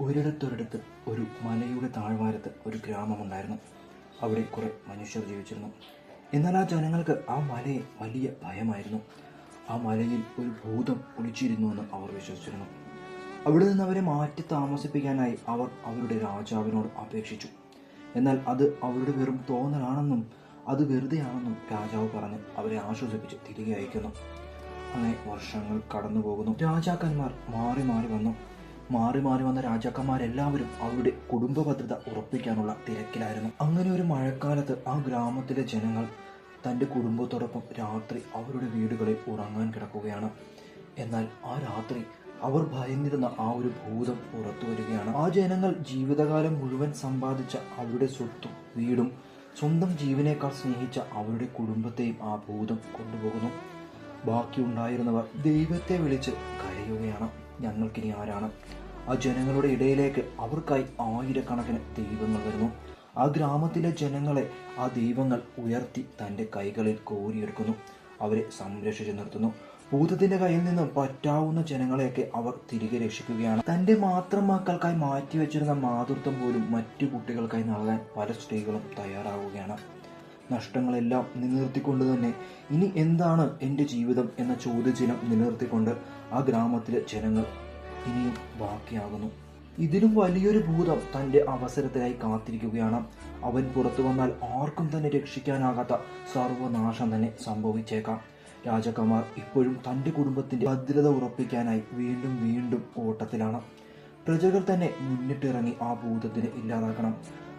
ഒരിടത്തൊരിടത്ത് ഒരു മലയുടെ താഴ്വാരത്ത് ഒരു ഗ്രാമമുണ്ടായിരുന്നു. അവിടെ കുറെ മനുഷ്യർ ജീവിച്ചിരുന്നു. എന്നാൽ ആ ജനങ്ങൾക്ക് ആ മലയെ വലിയ ഭയമായിരുന്നു. ആ മലയിൽ ഒരു ഭൂതം ഒളിച്ചിരുന്നുവെന്ന് അവർ വിശ്വസിച്ചിരുന്നു. അവിടെ നിന്ന് അവരെ മാറ്റി താമസിപ്പിക്കാനായി അവർ അവരുടെ രാജാവിനോട് അപേക്ഷിച്ചു. എന്നാൽ അത് അവരുടെ വെറും തോന്നലാണെന്നും അത് വെറുതെയാണെന്നും രാജാവ് പറഞ്ഞ് അവരെ ആശ്വസിപ്പിച്ച് തിരികെ അയക്കുന്നു. അങ്ങനെ വർഷങ്ങൾ കടന്നു പോകുന്നു രാജാക്കന്മാർ മാറി മാറി വന്നു. മാറി മാറി വന്ന രാജാക്കന്മാരെല്ലാവരും അവരുടെ കുടുംബ ഭദ്രത ഉറപ്പിക്കാനുള്ള തിരക്കിലായിരുന്നു. അങ്ങനെ ഒരു മഴക്കാലത്ത് ആ ഗ്രാമത്തിലെ ജനങ്ങൾ തന്റെ കുടുംബത്തോടൊപ്പം രാത്രി അവരുടെ വീടുകളിൽ ഉറങ്ങാൻ കിടക്കുകയാണ്. എന്നാൽ ആ രാത്രി അവർ ഭയന്നിരുന്ന ആ ഒരു ഭൂതം പുറത്തു വരികയാണ്. ആ ജനങ്ങൾ ജീവിതകാലം മുഴുവൻ സമ്പാദിച്ച അവരുടെ സ്വത്തും വീടും സ്വന്തം ജീവനേക്കാൾ സ്നേഹിച്ച അവരുടെ കുടുംബത്തെയും ആ ഭൂതം കൊണ്ടുപോകുന്നു. ബാക്കിയുണ്ടായിരുന്നവർ ദൈവത്തെ വിളിച്ച് കരയുകയാണ്. ഞങ്ങൾക്കിനി ആരാണ് ആ ജനങ്ങളുടെ ഇടയിലേക്ക് അവർക്കായി ആയിരക്കണക്കിന് ദൈവങ്ങൾ വരുന്നു. ആ ഗ്രാമത്തിലെ ജനങ്ങളെ ആ ദൈവങ്ങൾ ഉയർത്തി തന്റെ കൈകളിൽ കോരിയെടുക്കുന്നു. അവരെ സംരക്ഷിച്ചു നിർത്തുന്നു. ഭൂതത്തിന്റെ കയ്യിൽ നിന്ന് പറ്റാവുന്ന ജനങ്ങളെയൊക്കെ അവർ തിരികെ രക്ഷിക്കുകയാണ്. തന്റെ മാത്രം മക്കൾക്കായി മാറ്റിവെച്ചിരുന്ന മാതൃത്വം പോലും മറ്റു കുട്ടികൾക്കായി നൽകാൻ പല സ്ത്രീകളും തയ്യാറാവുകയാണ്. നഷ്ടങ്ങളെല്ലാം നിലനിർത്തിക്കൊണ്ട് തന്നെ ഇനി എന്താണ് എന്റെ ജീവിതം എന്ന ചോദ്യചിഹ്നം നിലനിർത്തിക്കൊണ്ട് ആ ഗ്രാമത്തിലെ ജനങ്ങൾ ഇനിയും ബാക്കിയാകുന്നു. ഇതിലും വലിയൊരു ഭൂതം തന്റെ അവസരത്തിനായി കാത്തിരിക്കുകയാണ്. അവൻ പുറത്തു വന്നാൽ ആർക്കും തന്നെ രക്ഷിക്കാനാകാത്ത സർവനാശം തന്നെ സംഭവിച്ചേക്കാം. രാജകുമാർ ഇപ്പോഴും തന്റെ കുടുംബത്തിന്റെ ഭദ്രത ഉറപ്പിക്കാനായി വീണ്ടും വീണ്ടും ഓട്ടത്തിലാണ്. പ്രജകൾ തന്നെ മുന്നിട്ടിറങ്ങി ആ ഭൂതത്തിനെ ഇല്ലാതാക്കണം.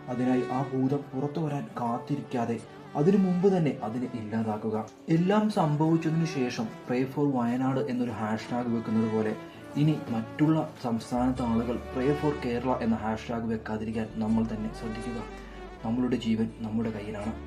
അതിനായി ആ ഭൂതം പുറത്തു വരാൻ കാത്തിരിക്കാതെ അതിനു മുമ്പ് തന്നെ അതിനെ ഇല്ലാതാക്കുക. എല്ലാം സംഭവിച്ചതിനു ശേഷം പ്രേ ഫോർ വയനാട് എന്നൊരു ഹാഷ്ടാഗ് വെക്കുന്നത് പോലെ ഇനി മറ്റുള്ള സംസ്ഥാനത്തെ ആളുകൾ പ്രേ ഫോർ കേരള എന്ന ഹാഷ്ടാഗ് വെക്കാതിരിക്കാൻ നമ്മൾ തന്നെ ശ്രദ്ധിക്കുക. നമ്മളുടെ ജീവൻ നമ്മുടെ കയ്യിലാണ്.